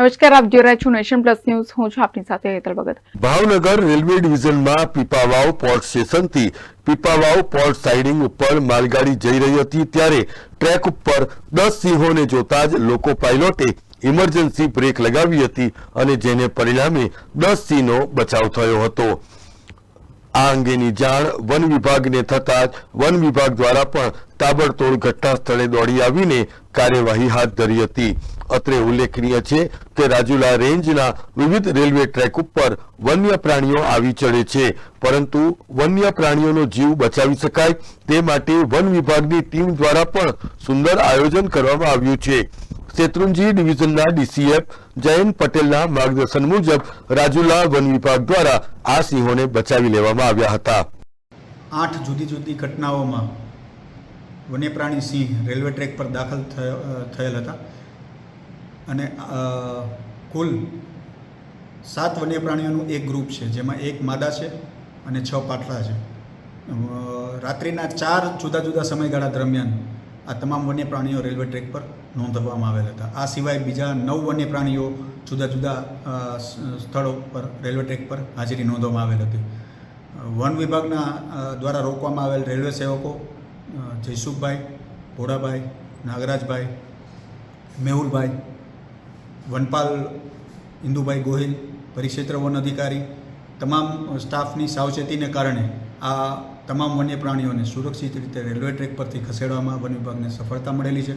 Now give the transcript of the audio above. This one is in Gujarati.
નમસ્કાર, આપ જોઈ રહ્યા છો નેશન પ્લસ ન્યૂઝ. હું છું આપની સાથે હેતલ ભગત. ભાવનગર રેલવે ડિવિઝનમાં પીપાવાવ પોર્ટ સ્ટેશનથી પીપાવાવ પોર્ટ સાઇડિંગ ઉપર માલગાડી જઈ રહી હતી ત્યારે ટ્રેક ઉપર દસ સિંહોને જોતા જ લોકો પાયલોટે ઇમરજન્સી બ્રેક લગાવી હતી અને જેને પરિણામે દસ સિંહનો બચાવ થયો હતો. આ અંગેની જાણ વન વિભાગને થતાં જ વન વિભાગ દ્વારા પણ તાબડતોડ ઘટના સ્થળે દોડી આવીને કાર્યવાહી હાથ ધરી હતી. અત્રે ઉલ્લેખનીય છે કે રાજુલા રેન્જના વિવિધ રેલવે ટ્રેક ઉપર વન્ય પ્રાણીઓ આવી ચડે છે. પરંતુ વન્ય પ્રાણીઓનો જીવ બચાવી શકાય તે માટે વન વિભાગની ટીમ દ્વારા પણ સુંદર આયોજન કરવામાં આવ્યું છે. શેત્રુંજી ડિવિઝનના ડીસીએફ જયંત પટેલના માર્ગદર્શન મુજબ રાજુલા વન વિભાગ દ્વારા આ સિંહોને બચાવી લેવામાં આવ્યા હતા. આઠ જુદી જુદી ઘટનાઓમાં વન્યપ્રાણી સિંહ રેલવે ટ્રેક પર દાખલ થયો, થયેલ હતા અને કુલ સાત વન્યપ્રાણીઓનું એક ગ્રુપ છે, જેમાં એક માદા છે અને છ પાટલા છે. રાત્રિના ચાર જુદા જુદા સમયગાળા દરમિયાન આ તમામ વન્યપ્રાણીઓ રેલવે ટ્રેક પર નોંધવામાં આવેલ હતા. આ સિવાય બીજા નવ વન્ય પ્રાણીઓ જુદા જુદા સ્થળો પર, રેલવે ટ્રેક પર હાજરી નોંધવામાં આવેલ હતી. વન વિભાગના દ્વારા રોકવામાં આવેલ રેલવે સેવકો જયસુખભાઈ, ભોળાભાઈ, નાગરાજભાઈ, મેહુલભાઈ, વનપાલ, ઇન્દુભાઈ ગોહિલ, પરિક્ષેત્ર વન અધિકારી, તમામ સ્ટાફની સાવચેતીને કારણે આ તમામ વન્ય પ્રાણીઓને સુરક્ષિત રીતે રેલવે ટ્રેક પરથી ખસેડવામાં વન વિભાગને સફળતા મળેલી છે.